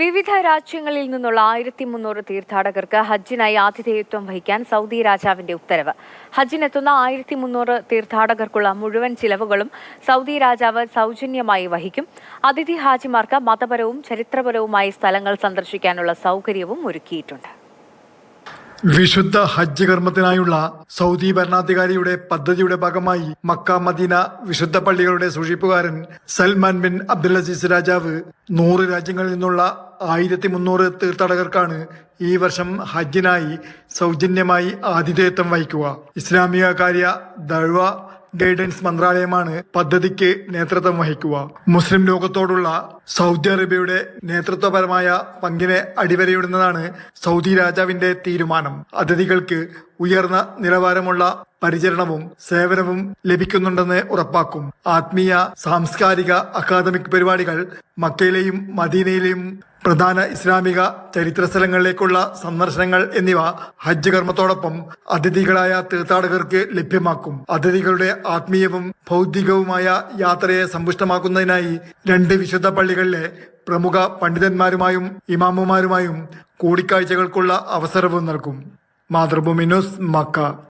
വിവിധ രാജ്യങ്ങളിൽ നിന്നുള്ള ആയിരത്തി മുന്നൂറ് തീർത്ഥാടകർക്ക് ഹജ്ജിനായി ആതിഥേയത്വം വഹിക്കാൻ സൗദി രാജാവിന്റെ ഉത്തരവ്. ഹജ്ജിനെത്തുന്ന ആയിരത്തി മുന്നൂറ് തീർത്ഥാടകർക്കുള്ള മുഴുവൻ ചിലവുകളും സൗദി രാജാവ് സൗജന്യമായി വഹിക്കും. അതിഥി ഹാജിമാർക്ക് മതപരവും ചരിത്രപരവുമായ സ്ഥലങ്ങൾ സന്ദർശിക്കാനുള്ള സൗകര്യവും ഒരുക്കിയിട്ടുണ്ട്. വിശുദ്ധ ഹജ്ജ് കർമ്മത്തിനായുള്ള സൗദി ഭരണാധികാരിയുടെ പദ്ധതിയുടെ ഭാഗമായി മക്ക മദീന വിശുദ്ധ പള്ളികളുടെ സൂക്ഷിപ്പുകാരൻ സൽമാൻ ബിൻ അബ്ദുൽ അസീസ് രാജാവ് നൂറ് രാജ്യങ്ങളിൽ നിന്നുള്ള ആയിരത്തി മുന്നൂറ് തീർത്ഥാടകർക്കാണ് ഈ വർഷം ഹജ്ജിനായി സൗജന്യമായി ആതിഥേയത്വം വഹിക്കുക. ഇസ്ലാമിക കാര്യ ദഴ്വ ഗൈഡൻസ് മന്ത്രാലയമാണ് പദ്ധതിക്ക് നേതൃത്വം വഹിക്കുക. മുസ്ലിം ലോകത്തോടുള്ള സൗദി അറേബ്യയുടെ നേതൃത്വപരമായ പങ്കിനെ അടിവരയിടുന്നതാണ് സൗദി രാജാവിന്റെ തീരുമാനം. അതിഥികൾക്ക് ഉയർന്ന നിലവാരമുള്ള പരിചരണവും സേവനവും ലഭിക്കുന്നുണ്ടെന്ന് ഉറപ്പാക്കും. ആത്മീയ സാംസ്കാരിക അക്കാദമിക് പരിപാടികൾ മക്കയിലെയും മദീനയിലെയും പ്രധാന ഇസ്ലാമിക ചരിത്ര സ്ഥലങ്ങളിലേക്കുള്ള സന്ദർശനങ്ങൾ എന്നിവ ഹജ്ജ് കർമ്മത്തോടൊപ്പം അതിഥികളായ തീർത്ഥാടകർക്ക് ലഭ്യമാക്കും. അതിഥികളുടെ ആത്മീയവും ഭൗതികവുമായ യാത്രയെ സമ്പുഷ്ടമാക്കുന്നതിനായി രണ്ട് വിശുദ്ധ പള്ളികളിലെ പ്രമുഖ പണ്ഡിതന്മാരുമായും ഇമാമുമാരുമായും കൂടിക്കാഴ്ചകൾക്കുള്ള അവസരവും നൽകും. Mathrubhumi news Mecca.